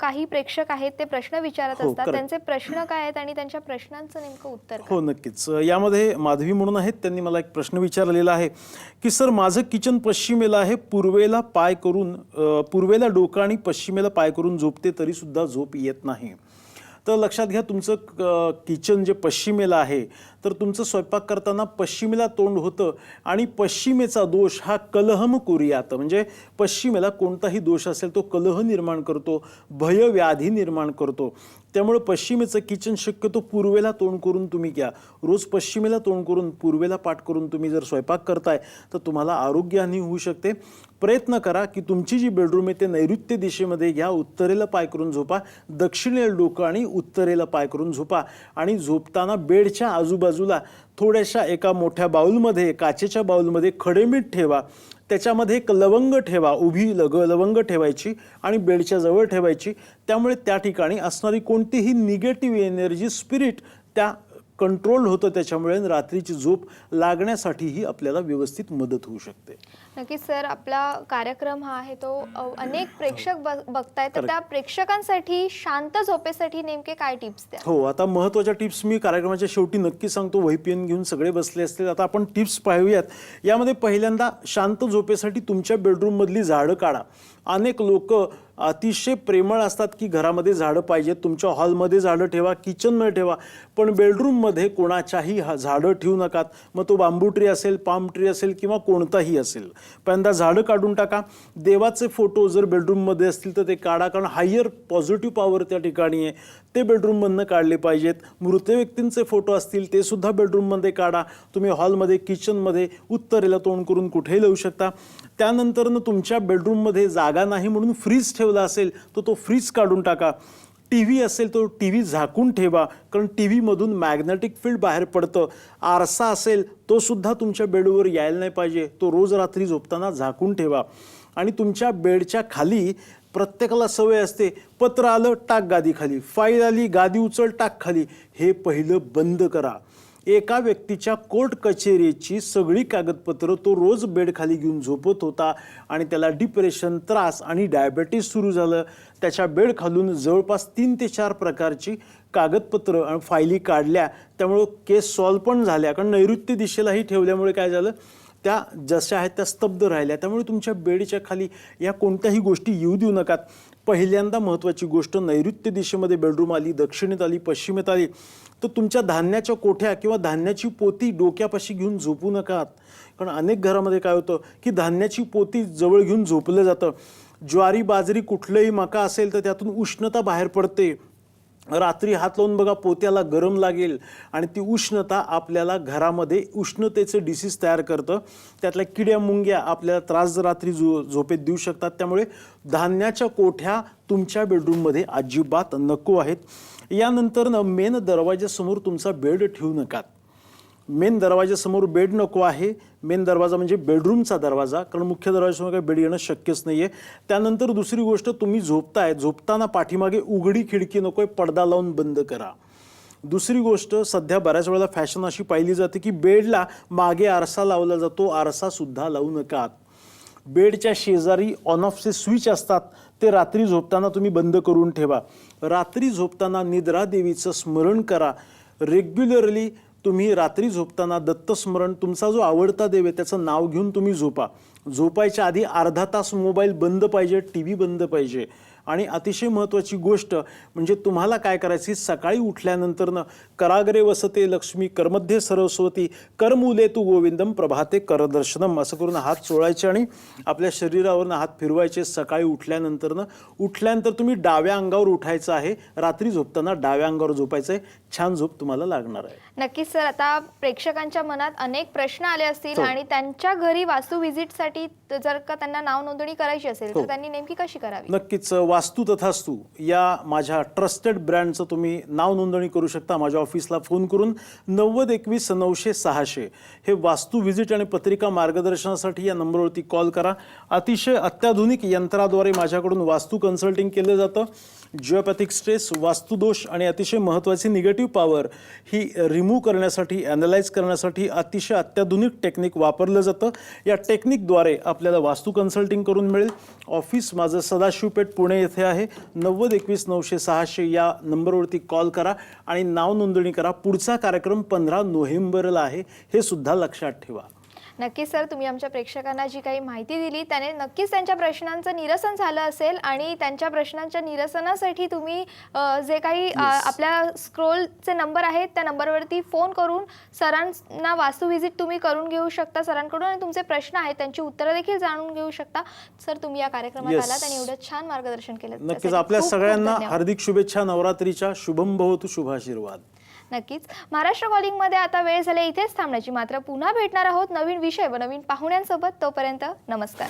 काही प्रेक्षक आहेत ते प्रश्न विचारत हो, असतात. correct. त्यांचे प्रश्न काय आहेत आणि त्यांच्या प्रश्नांचं नेमकं उत्तर काय? हो नक्कीच. यामध्ये माधवी म्हणून आहेत. त्यांनी मला एक प्रश्न विचारलेला आहे की सर माझं किचन पश्चिमेला आहे. पूर्वेला पाय करून अ, पूर्वेला डोकं आणि पश्चिमेला पाय करून झोपते तरी सुद्धा झोप येत नाही. तर लक्षात घ्या तुमचं क- किचन जे पश्चिमेला आहे तर तुमचं स्वयंपाक करताना पश्चिमेला तोंड होतं आणि पश्चिमेचा दोष हा कलहम कुरियात. म्हणजे पश्चिमेला कोणताही दोष असेल तो कलह निर्माण करतो भयव्याधी निर्माण करतो. त्यामुळे पश्चिमेचं किचन शक्यतो पूर्वेला तोंड करून तुम्ही घ्या. रोज पश्चिमेला तोंड करून पूर्वेला पाठ करून तुम्ही जर स्वयंपाक करताय तर तुम्हाला आरोग्यहानी होऊ शकते. प्रयत्न करा की तुमची जी बेडरूम आहे ते नैऋत्य दिशेमध्ये घ्या. उत्तरेला पाय करून झोपा. दक्षिणेला डोकं आणि उत्तरेला पाय करून झोपा. आणि झोपताना बेडच्या आजूबाजू बाजूला थोड्याशा एका मोठ्या बाऊलमध्ये काचेच्या बाऊलमध्ये खडे मीठ ठेवा. त्याच्यामध्ये एक लवंग ठेवा उभी लग लवंग ठेवायची आणि बेडच्या जवळ ठेवायची. त्यामुळे त्या ठिकाणी असणारी कोणतीही निगेटिव्ह एनर्जी स्पिरिट त्या कंट्रोल होतं त्याच्यामुळे रात्रीची झोप लागण्यासाठीही आपल्याला व्यवस्थित मदत होऊ शकते. नक्कीच सर. आपला कार्यक्रम हा आहे तो अनेक प्रेक्षक बघ- बघतायत. तर त्या प्रेक्षकांसाठी शांत झोपेसाठी नेमके काय टिप्स द्या? हो आता महत्त्वाच्या टिप्स मी कार्यक्रमाच्या शेवटी नक्की सांगतो. वही पेन घेऊन सगळे बसले असतील. आता आपण टिप्स पाहूयात. यामध्ये पहिल्यांदा शांत झोपेसाठी तुमच्या बेडरूममधली झाडं काढा. अनेक लोक अतिशय प्रेमळ असतात की घरामध्ये झाडं पाहिजेत तुमच्या हॉलमध्ये झाडं ठेवा किचनमध्ये ठेवा पण बेडरूममध्ये कोणाच्याही हा- झाडं ठेवू नकात. मग तो बांबू ट्री असेल पाम ट्री असेल किंवा कोणताही असेल. पहिल्यांदा झाडं काढून टाका. देवाचे फोटो जर बेडरूममध्ये असतील तर ते काढा कारण हायर पॉझिटिव्ह पॉवर त्या ठिकाणी आहे. ते बेडरूममधनं काढले पाहिजेत. मृत व्यक्तींचे फोटो असतील ते सुद्धा बेडरूममध्ये काढा. तुम्ही हॉलमध्ये किचनमध्ये उत्तरेला तोंड करून कुठेही लावू शकता. त्यानंतरनं तुमच्या बेडरूममध्ये जागा नाही म्हणून फ्रीज ठेवला असेल तर तो फ्रीज काढून टाका. टी व्ही असेल तो टी व्ही झाकून ठेवा कारण टी व्हीमधून मॅग्नेटिक फील्ड बाहेर पडतं. आरसा असेल तो सुद्धा तुमच्या बेडवर यायला नाही पाहिजे. तो रोज रात्री झोपताना झाकून ठेवा. आणि तुमच्या बेडच्या खाली प्रत्येकाला सवय असते पत्र आलं टाक गादी खाली फाईल आली गादी उचल टाक खाली. हे पहिलं बंद करा. एका व्यक्तीच्या कोर्ट कचेरीची सगळी कागदपत्रं तो रोज बेडखाली घेऊन झोपत होता आणि त्याला डिप्रेशन त्रास आणि डायबेटीस सुरू झालं. त्याच्या बेड खालून जवळपास तीन ते चार प्रकारची कागदपत्रं आणि फायली काढल्या. त्यामुळं केस सॉल्व पण झाल्या. कारण नैऋत्य दिशेलाही ठेवल्यामुळे काय झालं? त्या जशा आहेत त्या स्तब्ध राहिल्या. त्यामुळे तुमच्या बेडच्या खाली या कोणत्याही गोष्टी येऊ देऊ नकात. पहिल्यांदा महत्त्वाची गोष्ट नैऋत्य दिशेमध्ये बेडरूम आली दक्षिणेत आली पश्चिमेत आली. तर तुमच्या धान्याच्या कोठ्या किंवा धान्याची पोती डोक्यापाशी घेऊन झोपू नकात. कारण अनेक घरामध्ये काय होतं की धान्याची पोती जवळ घेऊन झोपलं जातं. ज्वारी बाजरी कुठलंही मका असेल तर त्यातून उष्णता बाहेर पडते. रात्री हात लावून बघा पोत्याला गरम लागेल आणि ती उष्णता आपल्याला घरामध्ये उष्णतेचं डिसीज तयार करतं. त्यातल्या किड्या मुंग्या आपल्याला त्रास रात्री झो झोपेत देऊ शकतात. त्यामुळे धान्याच्या कोठ्या तुमच्या बेडरूममध्ये अजिबात नको आहेत. यानंतर न मेन दरवाज्यासमोर तुमचा बेड ठेवू नकात मेन दरवाजासमोर बेड नको आहे. मेन दरवाजा म्हणजे बेडरूमचा दरवाजा. कारण मुख्य दरवाजासमोर काही बेड येणं शक्यच नाही आहे त्यानंतर दुसरी गोष्ट तुम्ही झोपताय. झोपताना पाठीमागे उघडी खिडकी नको आहे पडदा लावून बंद करा. दुसरी गोष्ट सध्या बऱ्याच वेळेला फॅशन अशी पाहिली जाते की बेडला मागे आरसा लावला जातो. आरसासुद्धा लावू नका. बेडच्या शेजारी ऑन ऑफचे स्विच असतात. ते रात्री झोपताना तुम्ही बंद करून ठेवा. रात्री झोपताना निद्रा देवीचं स्मरण करा. रेग्युलरली तुम्ही रात्री झोपताना दत्तस्मरण तुमचा जो आवडता देव आहे त्याचं नाव घेऊन तुम्ही झोपा. झोपायच्या आधी अर्धा तास मोबाईल बंद पाहिजे टी व्ही बंद पाहिजे. आणि अतिशय महत्त्वाची गोष्ट म्हणजे तुम्हाला काय करायची सकाळी उठल्यानंतरनं कराग्रे वसते लक्ष्मी करमध्ये सरस्वती करमुले तू गोविंदम प्रभाते करदर्शनम असं करून हात चोळायचे आणि आपल्या शरीरावरनं हात फिरवायचे. सकाळी उठल्यानंतरनं उठल्यानंतर तुम्ही डाव्या अंगावर उठायचं आहे. रात्री झोपताना डाव्या अंगावर झोपायचं आहे छान झोप तुम्हाला लागणार आहे. नक्कीच सर. आता प्रेक्षकांच्या मनात अनेक प्रश्न आले असतील. आणि त्यांच्या घरी वास्तू व्हिजिटसाठी जर का त्यांना नाव नोंदणी करायची असेल हो. तर त्यांनी नेमकी कशी करावी? नक्कीच वास्तू तथास्तू या माझ्या ट्रस्टेड ब्रँडचं तुम्ही नाव नोंदणी करू शकता. माझ्या ऑफिसला फोन करून नव्वद एकवीस नऊशे सहाशे हे वास्तू व्हिजिट आणि पत्रिका मार्गदर्शनासाठी या नंबरवरती कॉल करा. अतिशय अत्याधुनिक यंत्राद्वारे माझ्याकडून वास्तू कन्सल्टिंग केलं जातं. जिओपॅथिक स्ट्रेस वास्तुदोष आणि अतिशय महत्त्वाची निगेटिव्ह पॉवर ही रिमूव्ह करण्यासाठी ॲनालाइज करण्यासाठी अतिशय अत्याधुनिक टेक्निक वापरलं जातं. या टेक्निकद्वारे आपल्याला वास्तू कन्सल्टिंग करून मिळेल. ऑफिस माझं सदाशिवपेठ पुणे येथे आहे. नव्वद एकवीस नऊशे सहाशे या नंबरवरती कॉल करा आणि नाव नोंदणी करा. पुढचा कार्यक्रम पंधरा नोव्हेंबरला आहे. हे सुद्धा लक्षात ठेवा. नक्कीच सर तुम्ही आमच्या प्रेक्षकांना जी काही माहिती दिली त्याने नक्कीच त्यांच्या प्रश्नांचं निरसन झालं असेल आणि त्यांच्या प्रश्नांच्या निरसनासाठी तुम्ही जे काही आपल्या स्क्रोलचे नंबर आहेत त्या नंबरवरती फोन करून सरांना वास्तू व्हिजिट तुम्ही करून घेऊ शकता सरांकडून आणि तुमचे प्रश्न आहेत त्यांची उत्तरं देखील जाणून घेऊ शकता सर तुम्ही या कार्यक्रमात Yes. आलात आणि एवढं छान मार्गदर्शन केलं नक्कीच आपल्या सगळ्यांना. हार्दिक शुभेच्छा नवरात्रीच्या शुभम भवतु शुभाशीर्वाद नक्कीच. महाराष्ट्र कॉलिंगमध्ये आता वेळ झाले इथेच थांबण्याची. मात्र पुन्हा भेटणार आहोत नवीन विषय व नवीन पाहुण्यांसोबत. तोपर्यंत नमस्कार.